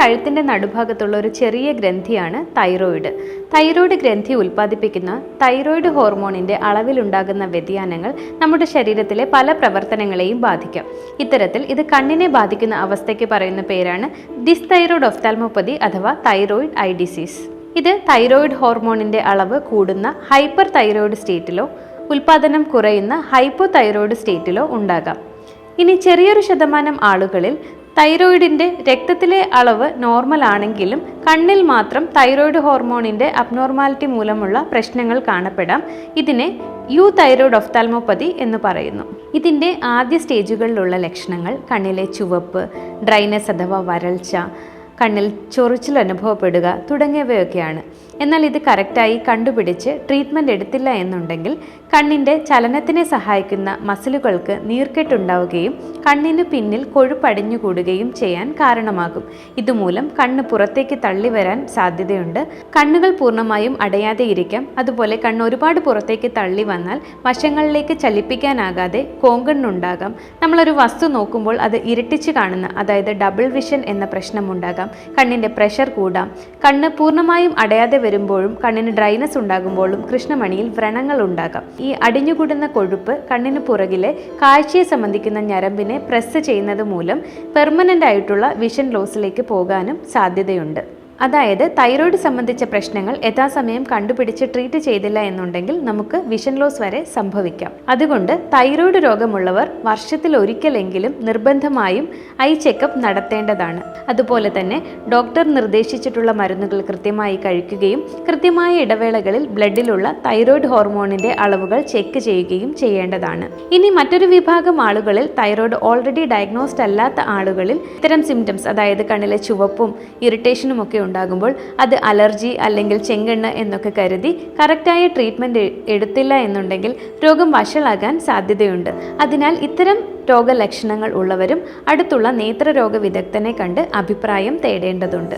കഴുത്തിന്റെ നടുഭാഗത്തുള്ള ഒരു ചെറിയ ഗ്രന്ഥിയാണ് തൈറോയിഡ്. തൈറോയിഡ് ഗ്രന്ഥി ഉൽപ്പാദിപ്പിക്കുന്ന തൈറോയിഡ് ഹോർമോണിന്റെ അളവിലുണ്ടാകുന്ന വ്യതിയാനങ്ങൾ നമ്മുടെ ശരീരത്തിലെ പല പ്രവർത്തനങ്ങളെയും ബാധിക്കാം. ഇത്തരത്തിൽ ഇത് കണ്ണിനെ ബാധിക്കുന്ന അവസ്ഥയ്ക്ക് പറയുന്ന പേരാണ് ഡിസ്തൈറോയിഡ് ഒഫ്താൽമോപ്പതി അഥവാ തൈറോയിഡ് ഐ ഡിസീസ്. ഇത് തൈറോയിഡ് ഹോർമോണിന്റെ അളവ് കൂടുന്ന ഹൈപ്പർ തൈറോയിഡ് സ്റ്റേറ്റിലോ ഉൽപ്പാദനം കുറയുന്ന ഹൈപ്പോ തൈറോയിഡ് സ്റ്റേറ്റിലോ ഉണ്ടാകാം. ഇനി ചെറിയൊരു ശതമാനം ആളുകളിൽ തൈറോയിഡിന്റെ രക്തത്തിലെ അളവ് നോർമൽ ആണെങ്കിലും കണ്ണിൽ മാത്രം തൈറോയിഡ് ഹോർമോണിന്റെ അബ്നോർമാലിറ്റി മൂലമുള്ള പ്രശ്നങ്ങൾ കാണപ്പെടാം. ഇതിനെ യു തൈറോയിഡ് ഒഫ്താൽമോപ്പതി എന്ന് പറയുന്നു. ഇതിന്റെ ആദ്യ സ്റ്റേജുകളിലുള്ള ലക്ഷണങ്ങൾ കണ്ണിലെ ചുവപ്പ് ഡ്രൈനസ് അഥവാ വരൾച്ച കണ്ണിൽ ചൊറിച്ചിൽ അനുഭവപ്പെടുക തുടങ്ങിയവയൊക്കെയാണ്. എന്നാൽ ഇത് കറക്റ്റായി കണ്ടുപിടിച്ച് ട്രീറ്റ്മെന്റ് എടുത്തില്ല എന്നുണ്ടെങ്കിൽ കണ്ണിന്റെ ചലനത്തിനെ സഹായിക്കുന്ന മസിലുകൾക്ക് നീർക്കെട്ടുണ്ടാവുകയും കണ്ണിന് പിന്നിൽ കൊഴുപ്പടിഞ്ഞുകൂടുകയും ചെയ്യാൻ കാരണമാകും. ഇതുമൂലം കണ്ണ് പുറത്തേക്ക് തള്ളി വരാൻ സാധ്യതയുണ്ട്. കണ്ണുകൾ പൂർണമായും അടയാതെ ഇരിക്കാം. അതുപോലെ കണ്ണ് ഒരുപാട് പുറത്തേക്ക് തള്ളി വന്നാൽ വശങ്ങളിലേക്ക് ചലിപ്പിക്കാനാകാതെ കോങ്കണ്ണുണ്ടാകാം നമ്മളൊരു വസ്തു നോക്കുമ്പോൾ അത് ഇരട്ടിച്ച് കാണുന്ന അതായത് ഡബിൾ വിഷൻ എന്ന പ്രശ്നമുണ്ടാകാം കണ്ണിന്റെ പ്രഷർ കൂടാം. കണ്ണ് പൂർണമായും അടയാതെ വരുമ്പോഴും കണ്ണിന് ഡ്രൈനസ് ഉണ്ടാകുമ്പോഴും കൃഷ്ണമണിയിൽ വ്രണങ്ങൾ ഉണ്ടാകാം. ഈ അടിഞ്ഞുകൂടുന്ന കൊഴുപ്പ് കണ്ണിന് പുറകിലെ കാഴ്ചയെ സംബന്ധിക്കുന്ന ഞരമ്പിനെ പ്രസ് ചെയ്യുന്നത് മൂലം പെർമനന്റ് ആയിട്ടുള്ള വിഷൻ ലോസിലേക്ക് പോകാനും സാധ്യതയുണ്ട്. അതായത് തൈറോയ്ഡ് സംബന്ധിച്ച പ്രശ്നങ്ങൾ യഥാസമയം കണ്ടുപിടിച്ച് ട്രീറ്റ് ചെയ്തില്ല എന്നുണ്ടെങ്കിൽ നമുക്ക് വിഷൻ ലോസ് വരെ സംഭവിക്കാം. അതുകൊണ്ട് തൈറോയ്ഡ് രോഗമുള്ളവർ വർഷത്തിൽ ഒരിക്കലെങ്കിലും നിർബന്ധമായും ഐ ചെക്കപ്പ് നടത്തേണ്ടതാണ്. അതുപോലെ തന്നെ ഡോക്ടർ നിർദ്ദേശിച്ചിട്ടുള്ള മരുന്നുകൾ കൃത്യമായി കഴിക്കുകയും കൃത്യമായ ഇടവേളകളിൽ ബ്ലഡിലുള്ള തൈറോയ്ഡ് ഹോർമോണിന്റെ അളവുകൾ ചെക്ക് ചെയ്യുകയും ചെയ്യേണ്ടതാണ്. ഇനി മറ്റൊരു വിഭാഗം ആളുകളിൽ തൈറോയ്ഡ് ഓൾറെഡി ഡയഗ്നോസ്ഡ് അല്ലാത്ത ആളുകളിൽ ഇത്തരം സിംറ്റംസ് അതായത് കണ്ണിലെ ചുവപ്പും ഇറിറ്റേഷനും ഒക്കെ ഉണ്ടാകുമ്പോൾ അത് അലർജി അല്ലെങ്കിൽ ചെങ്കണ്ണ് എന്നൊക്കെ കരുതി കറക്റ്റായ ട്രീറ്റ്മെന്റ് എടുത്തില്ല എന്നുണ്ടെങ്കിൽ രോഗം വഷളാകാൻ സാധ്യതയുണ്ട്. അതിനാൽ ഇത്തരം രോഗലക്ഷണങ്ങൾ ഉള്ളവരും അടുത്തുള്ള നേത്രരോഗ വിദഗ്ധനെ കണ്ട് അഭിപ്രായം തേടേണ്ടതുണ്ട്.